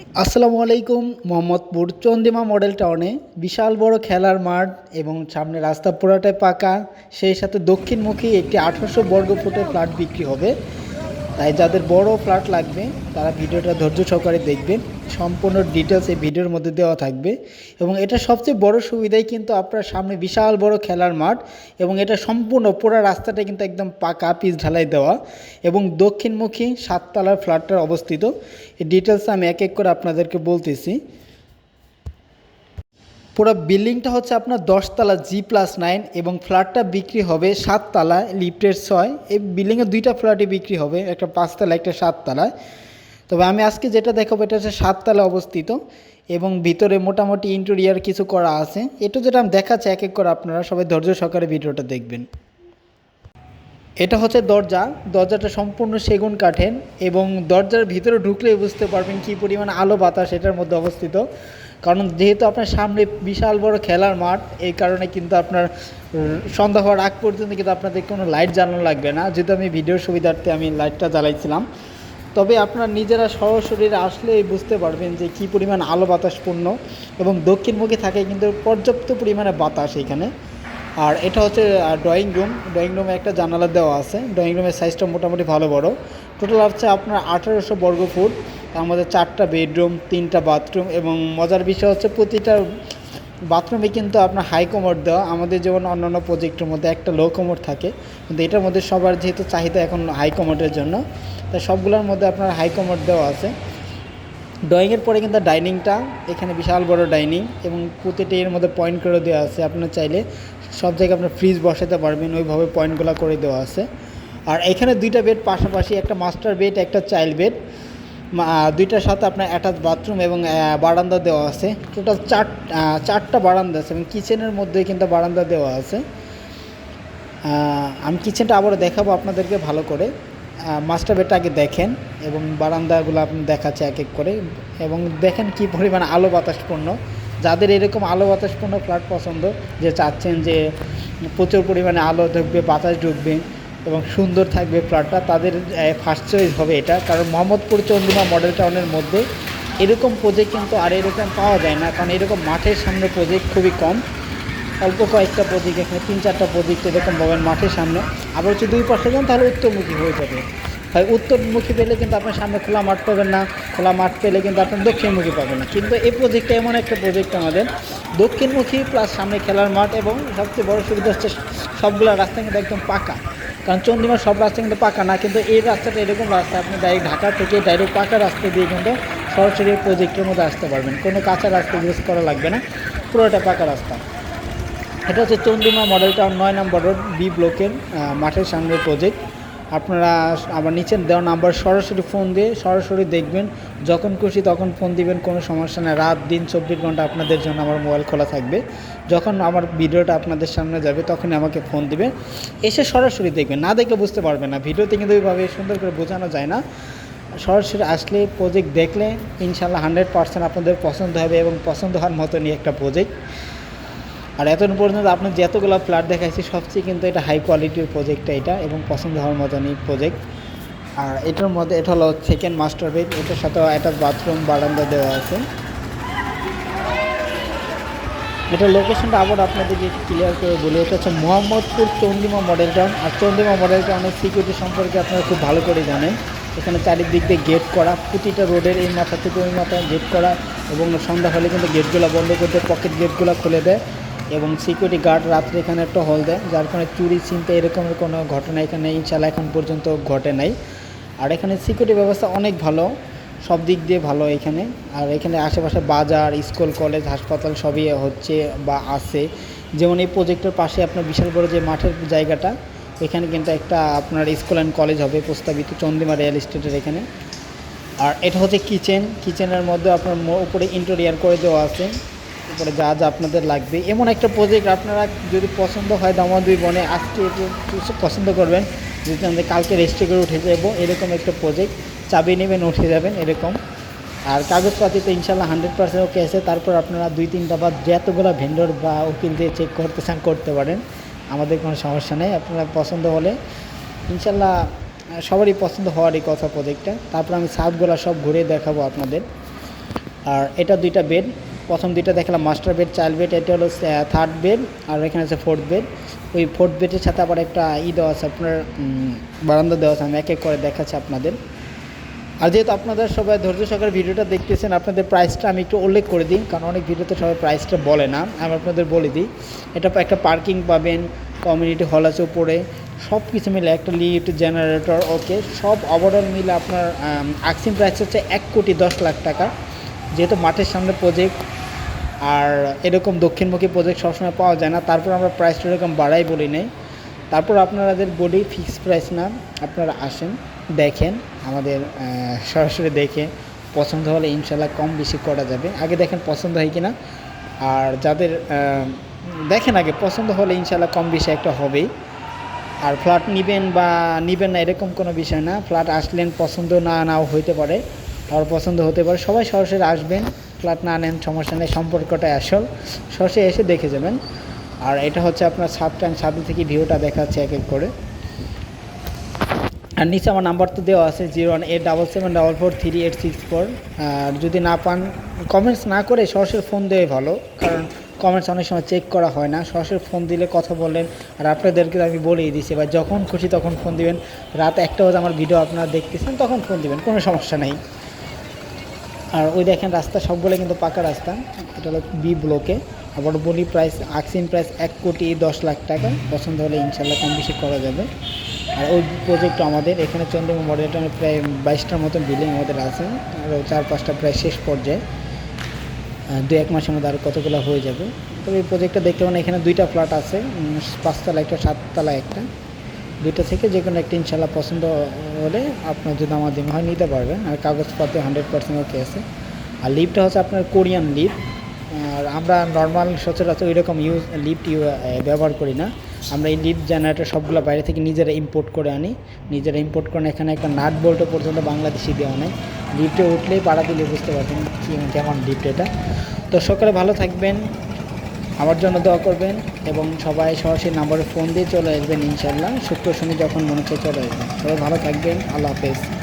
আসসালামু আলাইকুম, মোহাম্মদপুর চন্দিমা মডেল টাউনে বিশাল বড় খেলার মাঠ এবং সামনে রাস্তা পুরাটাই পাকা। সেই সাথে দক্ষিণমুখী একটি আঠারোশো বর্গ ফুটের ফ্ল্যাট বিক্রি হবে। তাই যাদের বড় ফ্ল্যাট লাগবে, তারা ভিডিওটা ধৈর্য সহকারে দেখবেন। সম্পূর্ণ ডিটেলস এই ভিডিওর মধ্যে দেওয়া থাকবে। এবং এটা সবচেয়ে বড় সুবিধাই কিন্তু আপনার সামনে বিশাল বড় খেলার মাঠ এবং এটা সম্পূর্ণ পুরো রাস্তাটা কিন্তু একদম পাকা পিচ ঢালাই দেওয়া এবং দক্ষিণমুখী সাততলার ফ্ল্যাটটা অবস্থিত। এই ডিটেলস আমি এক এক করে আপনাদেরকে বলতেছি। পুরো বিল্ডিংটা হচ্ছে আপনার দশতলা জি প্লাস নাইন এবং ফ্ল্যাটটা বিক্রি হবে সাততলা, লিফটের ছয়। এই বিল্ডিংয়ে দুইটা ফ্ল্যাটই বিক্রি হবে, একটা পাঁচতলা, একটা সাততলায়। তবে আমি আজকে যেটা দেখাবো, এটা হচ্ছে সাততলা অবস্থিত এবং ভিতরে মোটামুটি ইন্টেরিয়ার কিছু করা আছে। এটা যেটা আমি দেখাচ্ছি, এক এক করে আপনারা সবাই ধৈর্য সহকারে ভিডিওটা দেখবেন। এটা হচ্ছে দরজা। দরজাটা সম্পূর্ণ সেগুন কাঠের এবং দরজার ভিতরে ঢুকলেই বুঝতে পারবেন কী পরিমাণ আলো বাতাস এটার মধ্যে অবস্থিত। কারণ যেহেতু আপনার সামনে বিশাল বড় খেলার মাঠ, এই কারণে কিন্তু আপনার সন্ধ্যা হওয়ার আগ পর্যন্ত কিন্তু আপনাদের কোনো লাইট জ্বালানো লাগবে না। যেহেতু আমি ভিডিওর সুবিধার্থে আমি লাইটটা জ্বালাইছিলাম। তবে আপনার নিজেরা সরাসরি আসলেই বুঝতে পারবেন যে কী পরিমাণ আলো বাতাসপূর্ণ এবং দক্ষিণমুখী থাকে কিন্তু পর্যাপ্ত পরিমাণে বাতাস এখানে। আর এটা হচ্ছে ড্রয়িং রুম ড্রয়িং রুমে একটা জানালা দেওয়া আছে। ড্রয়িং রুমের সাইজটা মোটামুটি ভালো বড়। টোটাল হচ্ছে আপনার আঠারোশো বর্গ ফুট। তার মধ্যে চারটা বেডরুম তিনটা বাথরুম এবং মজার বিষয় হচ্ছে প্রতিটা বাথরুমে কিন্তু আপনার হাই কমোড দেওয়া। আমাদের যেমন অন্যান্য প্রজেক্টের মধ্যে একটা লো কমোড থাকে। কিন্তু এটার মধ্যে সবার যেহেতু চাহিদা এখন হাই কমোডের জন্য, তাই সবগুলোর মধ্যে আপনার হাই কমোড দেওয়া আছে। ড্রয়িংয়ের পরে কিন্তু ডাইনিংটা এখানে বিশাল বড় ডাইনিং এবং প্রতিটি এর মধ্যে পয়েন্ট করে দেওয়া আছে। আপনার চাইলে সব জায়গায় আপনার ফ্রিজ বসাতে পারবেন, ওইভাবে পয়েন্টগুলো করে দেওয়া আছে। আর এখানে দুইটা বেড পাশাপাশি একটা মাস্টার বেড একটা চাইল্ড বেড দুইটার সাথে আপনার অ্যাটাচ বাথরুম এবং বারান্দা দেওয়া আছে। টোটাল চার চারটা বারান্দা আছে এবং কিচেনের মধ্যে কিন্তু বারান্দা দেওয়া আছে। আমি কিচেনটা আবারও দেখাবো আপনাদেরকে ভালো করে। মাস্টার বেডটা আগে দেখেন এবং বারান্দাগুলো আপনি দেখাচ্ছে এক এক করে। এবং দেখেন কি পরিমাণ আলো বাতাসপূর্ণ। যাদের এরকম আলো বাতাসপূর্ণ ফ্ল্যাট পছন্দ, যে চাচ্ছেন যে প্রচুর পরিমাণে আলো ঢুকবে, বাতাস ঢুকবে এবং সুন্দর থাকবে ফ্ল্যাটটা, তাদের ফার্স্ট চয়েস হবে এটা। কারণ মোহাম্মদপুর চন্দ্রিমা মডেল টাউনের মধ্যে এরকম প্রজেক্ট কিন্তু আর এরকম পাওয়া যায় না। কারণ এরকম মাঠের সামনে প্রজেক্ট খুবই কম। অল্প কয়েকটা প্রতীক এখানে তিন চারটা প্রজেক্ট এরকম পাবেন মাঠের সামনে। আবার হচ্ছে দুই পাশে যান, তাহলে উত্তরমুখী হয়ে যাবে। হয়, উত্তরমুখী পেলে কিন্তু আপনার সামনে খোলা মাঠ পাবেন না, খোলা মাঠ পেলে কিন্তু আপনার দক্ষিণমুখী পাবেন না। কিন্তু এই প্রজেক্টটা এমন একটা প্রজেক্ট আমাদের, দক্ষিণমুখী প্লাস সামনে খেলার মাঠ এবং সবচেয়ে বড় সুবিধা হচ্ছে সবগুলো রাস্তা কিন্তু একদম পাকা। কারণ চন্দ্রিমার সব রাস্তা কিন্তু পাকা না, কিন্তু এই রাস্তাটা এরকম রাস্তা, আপনি ডাইরেক্ট ঢাকা থেকে ডাইরেক্ট পাকা রাস্তা দিয়ে কিন্তু সরাসরি প্রজেক্টের মধ্যে আসতে পারবেন। কোনো কাঁচা রাস্তা ইউজ করা লাগবে না, পুরোটা পাকা রাস্তা। এটা হচ্ছে চন্দ্রিমা মডেল টাউন নয় নম্বর রোড বি ব্লকের মাঠের সামনের প্রজেক্ট আপনারা আমার নিচের দেওয়া নাম্বার সরাসরি ফোন দিয়ে সরাসরি দেখবেন। যখন খুশি তখন ফোন দিবেন, কোনো সমস্যা নেই। রাত, দিন, চব্বিশ ঘণ্টা আপনাদের জন্য আমার মোবাইল খোলা থাকবে। যখন আমার ভিডিওটা আপনাদের সামনে যাবে তখনই আমাকে ফোন দিবে। এসে সরাসরি দেখবেন। না দেখলে বুঝতে পারবেন না। ভিডিওতে কিন্তু ওইভাবে সুন্দর করে বোঝানো যায় না। সরাসরি আসলে প্রজেক্ট দেখলে ইনশাল্লাহ হান্ড্রেড পার্সেন্ট আপনাদের পছন্দ হবে এবং পছন্দ হওয়ার মতনই একটা প্রজেক্ট আর এতদিন পর্যন্ত আপনার যতগুলো ফ্ল্যাট দেখাইছি, সবচেয়ে কিন্তু এটা হাই কোয়ালিটির প্রজেক্টটা এটা এবং পছন্দ হওয়ার মতনই প্রজেক্ট আর এটার মধ্যে এটা হলো সেকেন্ড মাস্টার বেড এটার সাথে একটা বাথরুম বারান্দা দেওয়া আছে। এটা লোকেশনটা আবার আপনাদেরকে ক্লিয়ার করে বলি, এটা হচ্ছে মোহাম্মদপুর চন্দিমা মডেল টাউন আর চন্দিমা মডেল টাউনের সিকিউরিটি সম্পর্কে আপনারা খুব ভালো করে জানেন। এখানে চারিদিক দিয়ে গেট করা, প্রতিটা রোডের এই মাথা থেকে ওই মাথায় গেট করা এবং সন্ধ্যা হলে কিন্তু গেটগুলো বন্ধ করতে পকেট গেটগুলো খুলে দেয়। এবং সিকিউরিটি গার্ড রাত্রে এখানে একটা হল দেয়, যার কারণে চুরি চিন্তা এরকমের কোনো ঘটনা এখানে ইনশাল্লাহ এখন পর্যন্ত ঘটে নাই। আর এখানে সিকিউরিটি ব্যবস্থা অনেক ভালো, সব দিক দিয়ে ভালো এখানে। আর এখানে আশেপাশে বাজার স্কুল কলেজ হাসপাতাল সবই হচ্ছে বা আছে। যেমন এই প্রজেক্টের পাশে আপনার বিশাল বড় যে মাঠের জায়গাটা, এখানে কিন্তু একটা আপনার স্কুল অ্যান্ড কলেজ হবে প্রস্তাবিত চন্দিমা রিয়েল এস্টেটের এখানে। আর এটা হচ্ছে কিচেন কিচেনের মধ্যে আপনার উপরে ইন্টেরিয়ার করে দেওয়া আছে। উপরে যা যা আপনাদের লাগবে। এমন একটা প্রজেক্ট আপনারা যদি পছন্দ হয় দামা দুই বনে, আজকে পছন্দ করবেন যদি আমাদের কালকে রেজিস্ট্রি করে উঠে যাব, এরকম একটা প্রজেক্ট চাবি নেবেন, উঠে যাবেন, এরকম। আর কাগজপাতি তো ইনশাল্লাহ হান্ড্রেড পার্সেন্ট ওকে আছে। তারপর আপনারা দুই তিনটা বা যতগুলো ভেন্ডর বা উকিল দিয়ে চেক করতে চান, করতে পারেন। আমাদের কোনো সমস্যা নেই। আপনারা পছন্দ হলে ইনশাল্লাহ সবারই পছন্দ হওয়ারই কথা প্রজেক্টটা তারপর আমি সাপগুলো সব ঘুরে দেখাবো আপনাদের। আর এটা দুইটা বেড প্রথম দুইটা দেখলাম মাস্টার বেড চাইল্ড বেড এটা হলো থার্ড বেড আর এখানে আছে ফোর্থ বেড ওই ফোর্থ বেডের সাথে আবার একটা ই দেওয়া আছে, আপনার বারান্দা দেওয়া আছে, আমি এক এক করে দেখাচ্ছি আপনাদের। আর যেহেতু আপনাদের সবাই ধৈর্য সহকারে ভিডিওটা দেখতেছেন, আপনাদের প্রাইসটা আমি একটু উল্লেখ করে দিই, কারণ অনেক ভিডিওতে সবাই প্রাইসটা বলে না, আমি আপনাদের বলে দিই। এটা একটা পার্কিং পাবেন কমিউনিটি হল আছে উপরে সব কিছু মিলে একটা লিফট জেনারেটর ওকে সব ওভারঅল মিলে আপনার আক্সিম প্রাইস হচ্ছে এক কোটি দশ লাখ টাকা। যেহেতু মাঠের সামনে প্রজেক্ট আর এরকম দক্ষিণমুখী প্রজেক্ট সবসময় পাওয়া যায় না। তারপর আমরা প্রাইসটা এরকম বাড়াই বলি নেই। তারপর আপনাদের বডি ফিক্স প্রাইস না, আপনারা আসেন, দেখেন, আমাদের সরাসরি দেখে পছন্দ হলে ইনশাল্লাহ কম বেশি করা যাবে। আগে দেখেন পছন্দ হয় কি না আর যাদের দেখেন আগে পছন্দ হলে ইনশাল্লাহ কম বেশি একটা হবেই। আর ফ্ল্যাট নেবেন বা নেবেন না, এরকম কোনো বিষয় না। ফ্ল্যাট আসলেন, পছন্দ না, নাও হইতে পারে আর পছন্দ হতে পারে। সবাই সরাসরি আসবেন। ফ্ল্যাট না নেন, সমস্যা নেই সম্পর্কটাই আসল। সরাসরি এসে দেখে যাবেন। আর এটা হচ্ছে আপনার ছাদটা আমি ছাদের থেকে ভিউটা দেখাচ্ছে এক এক করে। আর নিচে আমার নাম্বার তো দেওয়া আছে, zero one eight double seven double four three eight six four. আর যদি না পান কমেন্টস না করে সরাসরি ফোন দেওয়াই ভালো, কারণ কমেন্টস অনেক সময় চেক করা হয় না। সরাসরি ফোন দিলে কথা বললেন আর আপনাদেরকে আমি বলেই দিছি, বা যখন খুশি তখন ফোন দিবেন। রাত একটা বাজে আমার ভিডিও আপনারা দেখতেছেন, তখন ফোন দিবেন, কোনো সমস্যা নেই। আর ওই দেখেন রাস্তা সবগুলো কিন্তু পাকা রাস্তা। এটা হলো বি ব্লকে আবার বলি প্রাইস আকসিম প্রাইস এক কোটি দশ লাখ টাকা। পছন্দ হলে ইনশাল্লাহ কম বেশি করা যাবে। আর ওই প্রজেক্টটা আমাদের, এখানে চন্দ্রমা মডেলটা প্রায় বাইশটার মতন বিল্ডিং আমাদের আছে। আর চার পাঁচটা প্রায় শেষ পর্যায়ে। দু এক মাসের মধ্যে আর কতগুলো হয়ে যাবে। তবে এই প্রজেক্টটা দেখতে পারেন, এখানে দুইটা ফ্ল্যাট আছে। পাঁচতলা একটা, সাততলা একটা। দুইটা থেকে যে কোনো একটা ইনশাল্লাহ পছন্দ হলে আপনার যদি আমার দিন হয় নিতে পারবেন। আর কাগজপত্রে হান্ড্রেড পার্সেন্ট ওকে আছে। আর লিফটটা হচ্ছে আপনার কোরিয়ান লিফট আর আমরা নর্মাল সচরাচর এরকম ইউজ লিফট ইউ ব্যবহার করি না। আমরা এই লিফট জেনারেটর সবগুলো বাইরে থেকে নিজেরা ইম্পোর্ট করে আনি। নিজেরা ইম্পোর্ট করে এখানে একটা নাট বোল্টও পর্যন্ত বাংলাদেশি দেওয়া নেই। লিফটে উঠলেই পাড়া দিলে বুঝতে পারবেন কেমন লিফট এটা। তো সকালে ভালো থাকবেন। আমার জন্য দোয়া করবেন এবং সবাই সরাসরি নাম্বারে ফোন দিয়ে চলে আসবেন ইনশাল্লাহ শুক্র শনি যখন মনে হচ্ছে চলে আসবেন। সবাই ভালো থাকবেন। আল্লাহ হাফেজ।